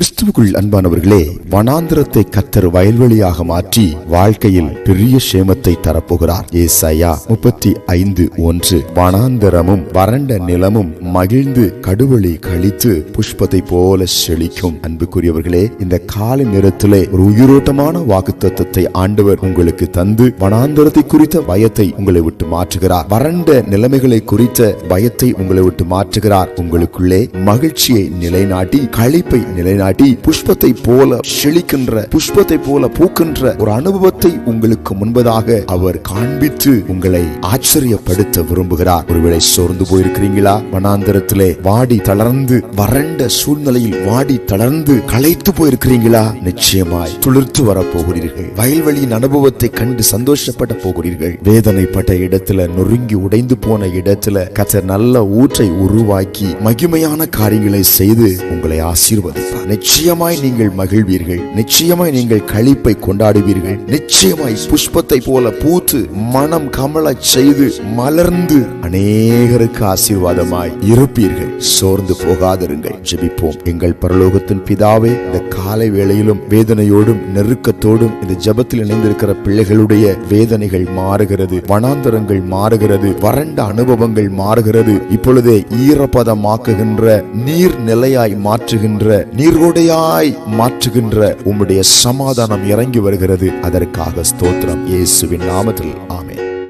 கிறிஸ்துவுக்குள் அன்பானவர்களே வனாந்திரத்தை கத்தர் வயல்வெளியாக மாற்றி வாழ்க்கையில் பெரிய சேமத்தை தரப்போகிறார். ஏசாயா முப்பத்தி ஐந்து ஒன்று. வனாந்தரமும் வறண்ட நிலமும் மகிழ்ந்து கடுவழி கழித்து புஷ்பத்தை போல செழிக்கும். அன்புக்குரியவர்களே இந்த காலை நேரத்திலே ஒரு உயிரோட்டமான வாக்குத்தத்தத்தை ஆண்டவர் உங்களுக்கு தந்து வனாந்தரத்தை குறித்த பயத்தை உங்களை விட்டு மாற்றுகிறார். வறண்ட நிலைமைகளை குறித்த பயத்தை உங்களை விட்டு மாற்றுகிறார். உங்களுக்குள்ளே மகிழ்ச்சியை நிலைநாட்டி கழிப்பை நிலைநாட்டி புஷ்பத்தை போல செழிக்கின்ற புஷ்பத்தை போல பூக்கின்ற ஒரு அனுபவத்தை உங்களுக்கு முன்பதாக அவர் காண்பித்து உங்களை ஆச்சரியப்படுத்த விரும்புகிறார். ஒருவேளை சோர்ந்து போயிருக்கிறீங்களா? வனாந்தரத்திலே வாடி தளர்ந்து வறண்ட சூழ்நிலையில் வாடி தளர்ந்து களைத்து போயிருக்கிறீங்களா? நிச்சயமாய் துளிர்த்து வரப்போகிறீர்கள். வயல்வெளியின் அனுபவத்தை கண்டு சந்தோஷப்பட போகிறீர்கள். வேதனைப்பட்ட இடத்துல நொறுங்கி உடைந்து போன இடத்துல கத்த நல்ல ஊற்றை உருவாக்கி மகிமையான காரியங்களை செய்து உங்களை ஆசீர்வதிப்பார். நிச்சயமாய் நீங்கள் மகிழ்வீர்கள். நிச்சயமாய் நீங்கள் களிப்பை கொண்டாடுவீர்கள். நிச்சயமாய் புஷ்பத்தை போல பூத்து மனம் கமல செய்து மலர்ந்து அநேகருக்கு ஆசீர்வாதமாய் இருப்பீர்கள். சோர்ந்து போகாதிருங்கள். ஜெபிப்போம். எங்கள் பரலோகத்தின் பிதாவே இந்த காலை வேளையிலும் வேதனையோடும் நெருக்கத்தோடும் இந்த ஜெபத்தில் இணைந்திருக்கிற பிள்ளைகளுடைய வேதனைகள் மாறுகிறது. வனாந்தரங்கள் மாறுகிறது. வறண்ட அனுபவங்கள் மாறுகிறது. இப்பொழுதே ஈரப்பதமாக்குகின்ற நீர் நிலையாய் மாற்றுகின்ற நீர் நீர்கோடையாய் மாற்றுகின்ற உம்முடைய சமாதானம் இறங்கி வருகிறது. அதற்காக ஸ்தோத்திரம். இயேசுவின் நாமத்தில். ஆ